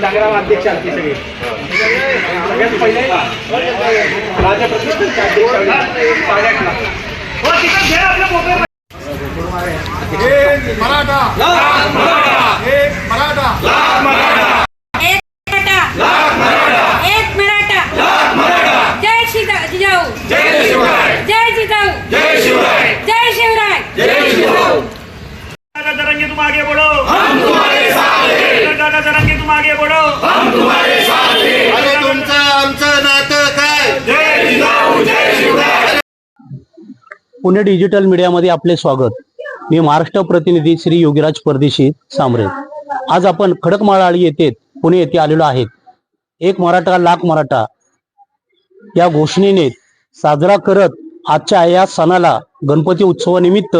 संग्राम अध्यक्ष सगळे सगळ्यात पहिले राजा प्रतिष्ठानचे अध्यक्ष मराठा. एक मराठा. एक एक जय शिवराय जय जिजाऊ जय शिवराय जय शिवराय दादा जरंगे तुम आगे बढ़ो हम तुम्हारे साथ हैं। दादा जरंगे तुम आगे बढ़ो अरे तुमचं आमचं नातं काय? पुणे डिजिटल मीडियामध्ये आपले स्वागत. मी महाराष्ट्र प्रतिनिधी श्री योगीराज परदेशी सांबरे आज आपण खडकमाळाळी येथे पुणे येथे आलेलो आहेत. एक मराठा लाख मराठा या घोषणेने साजरा करत आजच्या या सणाला गणपती उत्सवानिमित्त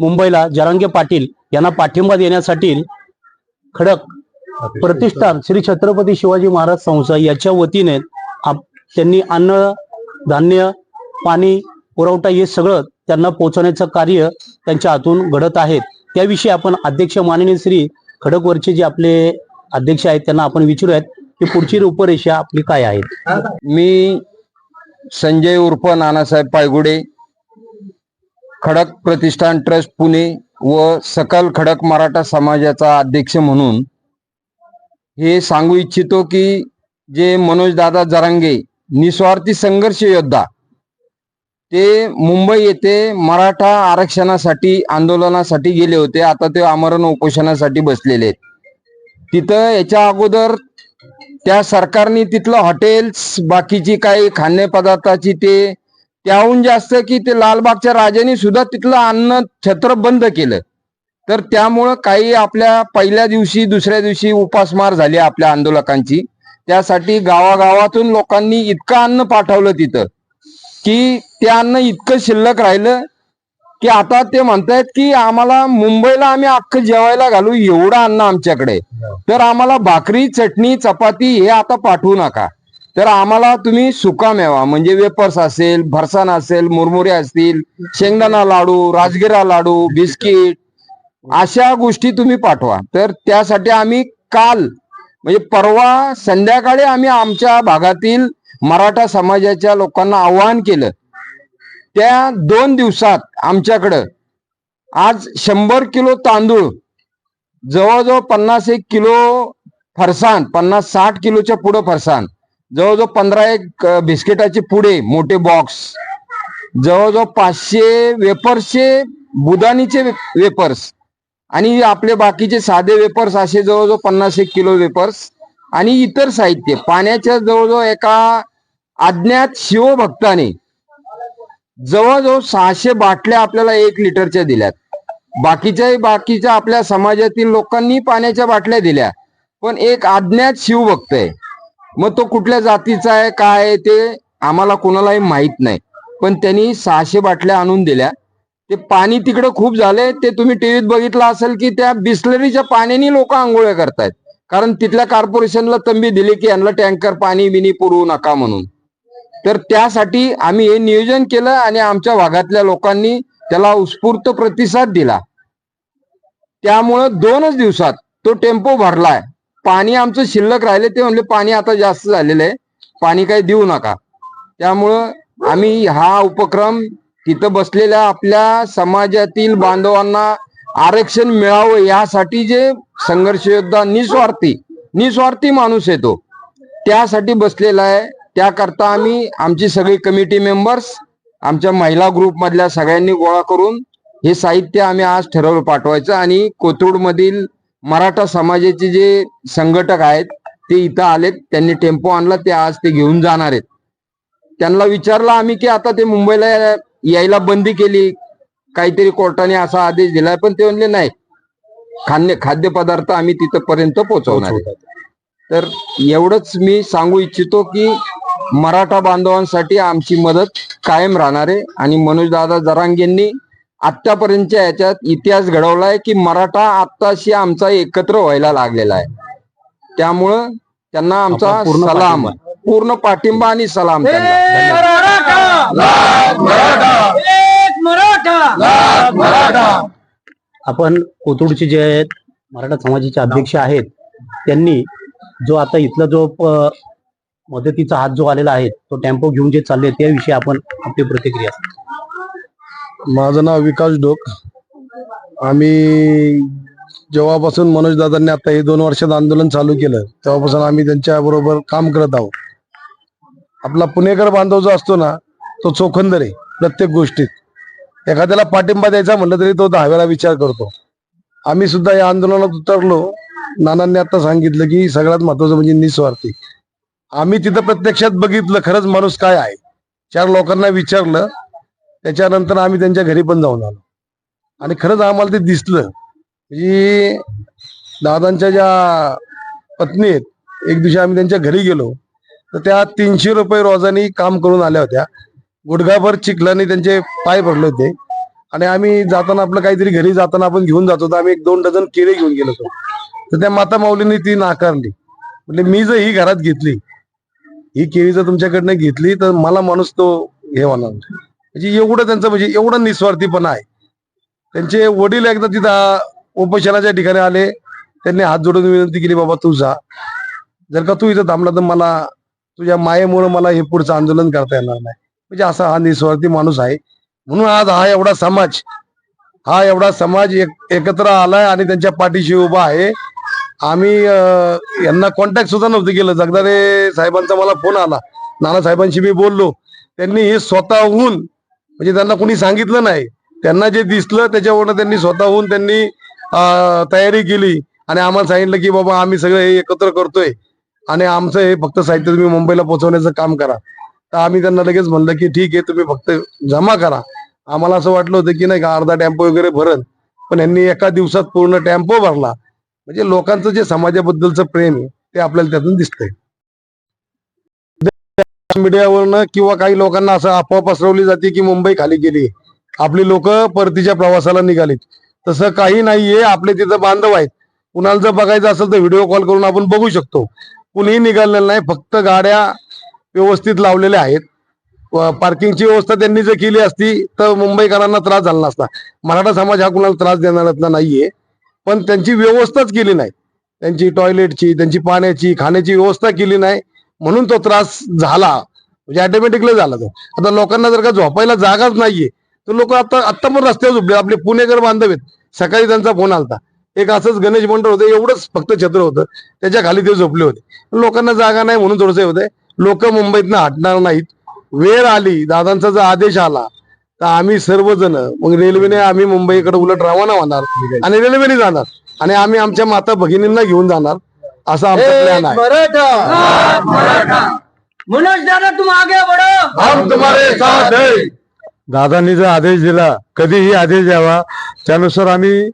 मुंबईला जरांगे पाटील यांना पाठिंबा देण्यासाठी खडक प्रतिष्ठान श्री छत्रपती शिवाजी महाराज संस्था याच्या वतीने त्यांनी अन्न धान्य पाणी पुरवठा हे सगळं त्यांना पोहोचवण्याचं कार्य त्यांच्या हातून घडत आहेत त्याविषयी आपण अध्यक्ष माननीय श्री खडकवरचे जे आपले अध्यक्ष आहेत त्यांना आपण विचारूयात की पुढची रूपरेषा आपली काय आहे? मी संजय उर्फ नानासाहेब पायगुडे खडक प्रतिष्ठान ट्रस्ट पुणे व सकल खडक मराठा समाजाचा अध्यक्ष म्हणून हे सांगू इच्छितो की जे मनोजदादा जरांगे निस्वार्थी संघर्ष योद्धा ते मुंबई येथे मराठा आरक्षणासाठी आंदोलनासाठी गेले होते. आता ते आमरण उपोषणासाठी बसलेले आहेत. तिथं याच्या अगोदर त्या सरकारने तिथलं हॉटेल्स बाकीची काही खाद्यपदार्थाची ते त्याहून जास्त की ते लालबागच्या राजाने सुद्धा तिथलं अन्न छत्र बंद केलं. तर त्यामुळं काही आपल्या पहिल्या दिवशी दुसऱ्या दिवशी उपासमार झाली आपल्या आंदोलकांची. त्यासाठी गावागावातून लोकांनी इतकं अन्न पाठवलं तिथं की ते अन्न इतकं शिल्लक राहिलं की आता ते म्हणतायत की आम्हाला मुंबईला आम्ही अख्खं जेवायला घालू एवढं अन्न आमच्याकडे. तर आम्हाला भाकरी चटणी चपाती हे आता पाठवू नका. तर आम्हाला तुम्ही सुका मेवा म्हणजे वेपर्स असेल भरसाण असेल मुरमुरे असतील शेंगदाणा लाडू राजगिरा लाडू बिस्किट अशा गोष्टी तुम्ही पाठवा. तर त्यासाठी आम्ही काल म्हणजे परवा संध्याकाळी आम्ही आमच्या भागातील मराठा समाजाच्या लोकांना आवाहन केलं. त्या दोन दिवसात आमच्याकडं आज शंभर किलो तांदूळ जवळजवळ पन्नास एक किलो फरसाण पन्नास साठ किलोच्या पुढं फरसाण जवळजवळ पंधरा एक बिस्किटाचे पुढे मोठे बॉक्स जवळजवळ पाचशे वेपर्सचे बुदानीचे वे- वेपर्स आणि आपले बाकीचे साधे वेपर्स असे जवळजवळ पन्नास एक किलो वेपर्स आणि इतर साहित्य. पाण्याच्या जवळजवळ एका अज्ञात शिवभक्ताने जवळजवळ सहाशे बाटल्या आपल्याला एक लिटरच्या दिल्यात. बाकीच्याही बाकीच्या आपल्या समाजातील लोकांनी पाण्याच्या बाटल्या दिल्या. पण एक अज्ञात शिवभक्त आहे. मग तो कुठल्या जातीचा आहे काय आहे ते आम्हाला कोणालाही माहीत नाही. पण त्यांनी सहाशे बाटल्या आणून दिल्या. ते पाणी तिकडे खूप झाले ते तुम्ही टीव्हीत बघितलं असेल की त्या बिस्लरीच्या पाण्याने लोक आंघोळ्या करतायत. कारण तिथल्या कॉर्पोरेशनला तंबी दिली की यांना टँकर पाणी बिनी पुरवू नका म्हणून. तर त्यासाठी आम्ही हे नियोजन केलं आणि आमच्या भागातल्या लोकांनी त्याला उत्स्फूर्त प्रतिसाद दिला. त्यामुळं दोनच दिवसात तो टेम्पो भरलाय. पाणी आमचं शिल्लक राहिले ते म्हणले पाणी आता जास्त झालेलं आहे. पाणी काही देऊ नका. त्यामुळं आम्ही हा उपक्रम तिथं बसलेल्या आपल्या समाजातील बांधवांना आरक्षण मिळावं यासाठी जे संघर्ष योद्धा निस्वार्थी निस्वार्थी माणूस येतो त्यासाठी बसलेला आहे. त्याकरता आम्ही आमची सगळी कमिटी मेंबर्स आमच्या महिला ग्रुप मधल्या सगळ्यांनी गोळा करून हे साहित्य आम्ही आज ठरवलं पाठवायचं आणि कोथरूड मधील मराठा समाजाचे जे संघटक आहेत ते इथं आलेत. त्यांनी टेम्पो आणला ते आज ते घेऊन जाणार आहेत. त्यांना विचारलं आम्ही की आता ते मुंबईला यायला बंदी केली. काहीतरी कोर्टाने असा आदेश दिलाय पण ते म्हणले नाही. खाद्य खाद्यपदार्थ आम्ही तिथपर्यंत पोहोचवणार आहे. तर एवढंच मी सांगू इच्छितो की मराठा बांधवांसाठी आमची मदत कायम राहणार आहे. आणि मनोजदादा जरांगेंनी आतापर्यंतच्या याच्यात इतिहास घडवलाय की मराठा आत्ताशी आमचा एकत्र व्हायला लागलेला आहे. त्यामुळं त्यांना आमचा सलाम. पूर्ण पाठिंबा आणि सलाम त्यांना. धन्यवाद. एक आपण कोथरूडचे जे आहेत मराठा समाजाचे अध्यक्ष आहेत त्यांनी जो आता इथला जो मदतीचा हात जो आलेला आहे तो टेम्पो घेऊन जे चालले त्याविषयी आपण आपली प्रतिक्रिया माझं नाव विकास डोक आम्ही जेव्हापासून मनोज दादांनी आता हे दोन वर्षात आंदोलन चालू केलं तेव्हापासून आम्ही त्यांच्या बरोबर काम करत आहोत. आपला पुणेकर बांधव जो असतो ना तो चोखंदर आहे प्रत्येक गोष्टीत. एखाद्याला पाठिंबा द्यायचा म्हटलं तरी तो दहाव्याला विचार करतो. आम्ही सुद्धा या आंदोलनात उतरलो. नानांनी आता सांगितलं की सगळ्यात महत्वाचं म्हणजे निस्वार्थी. आम्ही तिथं प्रत्यक्षात बघितलं खरंच माणूस काय आहे. चार लोकांना विचारलं त्याच्यानंतर आम्ही त्यांच्या घरी पण जाऊन आलो. आणि खरंच आम्हाला ते दिसलं. म्हणजे दादांच्या ज्या पत्नी आहेत एक दिवशी आम्ही त्यांच्या घरी गेलो. तर त्या तीनशे रुपये रोजानी काम करून आल्या होत्या. गुडघाभर चिखलाने त्यांचे पाय भरले होते. आणि आम्ही जाताना आपलं काहीतरी घरी जाताना आपण घेऊन जातो तर आम्ही एक दोन डझन केळी घेऊन गेलो होतो. तर त्या माता माऊलीने ती नाकारली. म्हणजे मी जर ही घरात घेतली ही केळी जर तुमच्याकडनं घेतली तर मला माणूस तो हे होणार. म्हणजे एवढं त्यांचं म्हणजे एवढं निस्वार्थीपणा आहे. त्यांचे वडील एकदा तिथं उपोषणाच्या ठिकाणी आले. त्यांनी हात जोडून विनंती केली बाबा तू जा. जर का तू इथं थांबला तर मला तुझ्या मायेमुळे मला हे पुढचं आंदोलन करता येणार नाही. म्हणजे असा हा निस्वार्थी माणूस आहे. म्हणून आज हा एवढा समाज हा एवढा समाज एक एकत्र आलाय आणि त्यांच्या पाठीशी उभा आहे. आम्ही यांना कॉन्टॅक्ट सुद्धा नव्हतं केलं. जगदारे साहेबांचा मला फोन आला. नाना साहेबांशी मी बोललो. त्यांनी हे स्वतःहून म्हणजे त्यांना कुणी सांगितलं नाही. त्यांना जे दिसलं त्याच्यावरनं त्यांनी स्वतःहून त्यांनी तयारी केली. आणि आम्हाला सांगितलं की बाबा आम्ही सगळं हे एकत्र करतोय. आणि आमचं हे फक्त साहित्य तुम्ही मुंबईला पोहोचवण्याचं काम करा. तर आम्ही त्यांना लगेच म्हणलं की ठीक आहे तुम्ही फक्त जमा करा. आम्हाला असं वाटलं होतं की नाही का अर्धा टेम्पो वगैरे भरन पण यांनी एका दिवसात पूर्ण टॅम्पो भरला. म्हणजे लोकांचं जे समाजाबद्दलचं प्रेम आहे ते आपल्याला त्यातून दिसतंय. मीडियावरनं किंवा काही लोकांना असं अफवा पसरवली जाते की मुंबई खाली गेली. आपली लोक परतीच्या प्रवासाला निघालीत. तसं काही नाहीये आपले तिथं बांधव आहेत. कुणाला जर बघायचं असेल तर व्हिडिओ कॉल करून आपण बघू शकतो. कुणीही निघालेलं नाही फक्त गाड्या व्यवस्थित लावलेल्या आहेत. पार्किंगची व्यवस्था त्यांनी जर केली असती तर मुंबईकरांना त्रास झाला नसता. मराठा समाज हा कुणाला त्रास देणारा नाहीये. पण त्यांची व्यवस्थाच केली नाही. त्यांची टॉयलेटची त्यांची पाण्याची खाण्याची व्यवस्था केली नाही. म्हणून तो त्रास झाला. म्हणजे ऑटोमॅटिकली झाला तो. आता लोकांना जर का झोपायला जागाच नाहीये तर लोक आता आत्ता पण रस्त्यावर झोपले. आपले पुणेकर बांधव आहेत. सकाळी त्यांचा फोन आलता. एक असंच गणेश मंडळ होतं. एवढंच फक्त छत्र होतं. त्याच्याखाली ते झोपले होते. लोकांना जागा नाही म्हणून थोडंसं होते लोक मुंबईतनं हटणार नाहीत. वेळ आली. दादांचा जर आदेश आला तर आम्ही सर्वजण मग रेल्वेने आम्ही मुंबईकडे उलट रवाना होणार. आणि रेल्वेने जाणार. आणि आम्ही आमच्या माता भगिनींना घेऊन जाणार. असा आमचा प्लॅन आहे. मनोज दादा तुम आगे बढ़ो हम तुम्हारे साथ है. दादांनी जो आदेश दिला कधीही आदेश द्यावा त्यानुसार आम्ही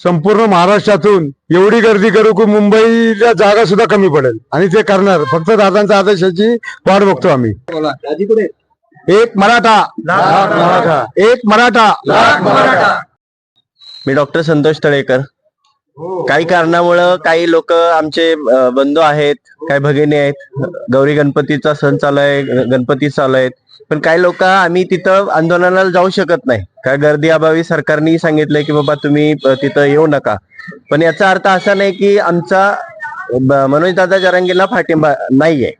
संपूर्ण महाराष्ट्रातून एवढी गर्दी करू की मुंबईला जागा सुद्धा कमी पडेल. आणि ते करणार. फक्त दादांच्या आदेशाची वाट बघतो आम्ही. एक मराठा. लाख मराठा. एक मराठा. मी डॉक्टर संतोष तळेकर. हो. काही कारणामुळं काही लोक आमचे बंधू आहेत काही भगिनी आहेत. गौरी गणपतीचा सण चालू आहे गणपती चालू आहेत. पण काही लोक आम्ही तिथं आंदोलनाला जाऊ शकत नाही. काय गर्दी अभावी सरकारने सांगितलंय की बाबा तुम्ही तिथं येऊ नका. पण याचा अर्थ असा नाही की आमचा मनोज दादा जरांगीला पाठिंबा नाहीये.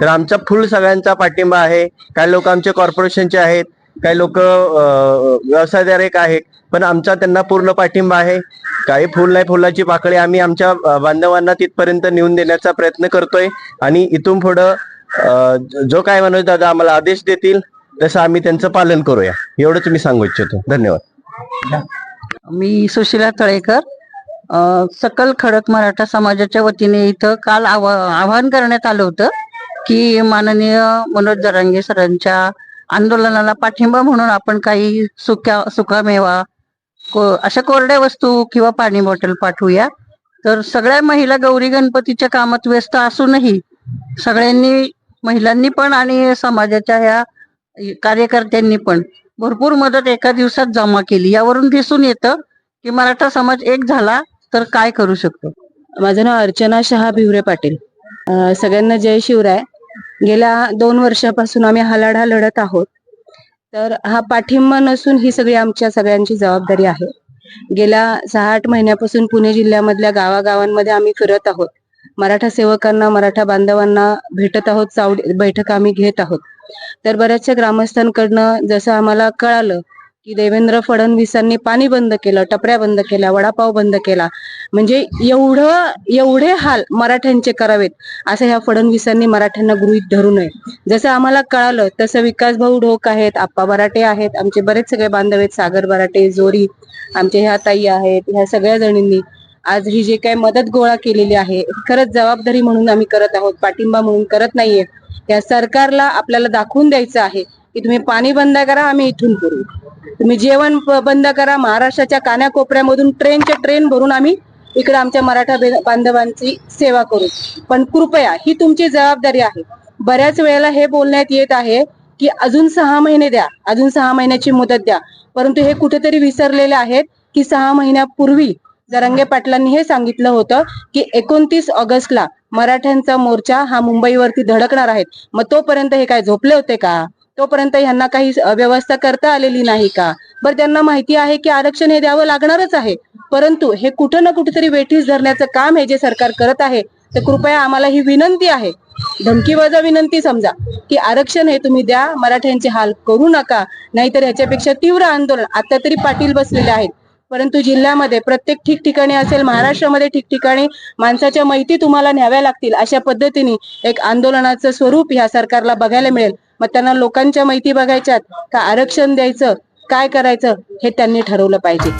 तर आमचा फुल सगळ्यांचा पाठिंबा आहे. काही लोक आमचे कॉर्पोरेशनचे आहेत. काही लोक व्यवसायधारक आहेत पण आमचा त्यांना पूर्ण पाठिंबा आहे. काही फुल नाही फुलाची पाकळी आम्ही आमच्या बांधवांना तिथपर्यंत नेऊन देण्याचा प्रयत्न करतोय. आणि इथून पुढं जो काय मनोज दादा आम्हाला आदेश देतील तसं आम्ही त्यांचं पालन करूया. एवढंच मी सांगू इच्छितो. धन्यवाद. मी सुशिला तळेकर सकल खडक मराठा समाजाच्या वतीने इथं काल आवा आवाहन करण्यात आलं होतं की माननीय मनोज जरांगे सरांच्या आंदोलनाला पाठिंबा म्हणून आपण काही सुक्या सुकामेवा को अशा कोरड्या वस्तू किंवा पाणी बॉटल पाठवूया. तर सगळ्या महिला गौरी गणपतीच्या कामात व्यस्त असूनही सगळ्यांनी महिलांनी पण आणि समाजाच्या ह्या कार्यकर्त्यांनी पण भरपूर मदत एका दिवसात जमा केली. यावरून दिसून येतं की मराठा समाज एक झाला तर काय करू शकतो? माझं नाव अर्चना शहा भिवरे पाटील. सगळ्यांना जय शिवराय. गेल्या दोन वर्षापासून आम्ही हलाढा लढत आहोत. तर हा पाठिंबा नसून ही सगळी आमच्या सगळ्यांची जबाबदारी आहे. गेल्या सहा आठ महिन्यापासून पुणे जिल्ह्यामधल्या गावागावांमध्ये आम्ही फिरत आहोत. मराठा सेवकांना मराठा बांधवांना भेटत आहोत चावडी बैठक आम्ही घेत आहोत. तर बऱ्याचशा ग्रामस्थांकडनं जसं आम्हाला कळालं की देवेंद्र फडणवीसांनी पाणी बंद केलं टपऱ्या बंद केल्या वडापाव बंद केला. म्हणजे एवढं एवढे हाल मराठ्यांचे करावेत असं ह्या फडणवीसांनी मराठ्यांना गृहित धरू नये. जसं आम्हाला कळालं तसं विकास भाऊ ढोक आहेत आप्पा बराटे आहेत आमचे बरेच सगळे बांधव आहेत सागर बराटे जोरी आमचे ह्या ताई आहेत ह्या सगळ्या जणींनी आज ही जे काही मदत गोळा केलेली आहे खरंच जबाबदारी म्हणून आम्ही करत आहोत पाठिंबा म्हणून करत नाहीये. या सरकारला आपल्याला दाखवून द्यायचं आहे. की तुम्ही पाणी बंद करा आम्ही इथून करू. तुम्ही जेवण बंद करा महाराष्ट्राच्या कानाकोपऱ्यामधून ट्रेनचे ट्रेन भरून आम्ही इकडे आमच्या मराठा बांधवांची सेवा करू. पण कृपया ही तुमची जबाबदारी आहे. बऱ्याच वेळेला हे बोलण्यात येत आहे की अजून सहा महिने द्या अजून सहा महिन्याची मुदत द्या. परंतु हे कुठेतरी विसरलेले आहेत की सहा महिन्यापूर्वी जरंगे पाटलांनी हे सांगितलं होतं की एकोणतीस ऑगस्टला मराठ्यांचा मोर्चा हा मुंबईवरती धडकणार आहेत. मग तोपर्यंत हे काय झोपले होते का? तोपर्यंत यांना काही व्यवस्था करता आलेली नाही का? बरं त्यांना माहिती आहे की आरक्षण हे द्यावं लागणारच आहे. परंतु हे कुठं ना कुठेतरी वेठीस धरण्याचं काम हे जे सरकार करत आहे तर कृपया आम्हाला ही विनंती आहे. धमकीवजा विनंती समजा की आरक्षण हे तुम्ही द्या मराठ्यांचे हाल करू नका नाहीतर ह्याच्यापेक्षा तीव्र आंदोलन आता तरी पाटील बसलेले आहेत. परंतु जिल्ह्यामध्ये प्रत्येक ठिकठिकाणी असेल महाराष्ट्रामध्ये ठिकठिकाणी माणसाच्या माहिती तुम्हाला न्याव्या लागतील अशा पद्धतीने एक आंदोलनाचं स्वरूप ह्या सरकारला बघायला मिळेल. मग त्यांना लोकांच्या माहिती बघायच्यात का आरक्षण द्यायचं काय करायचं हे त्यांनी ठरवलं पाहिजे.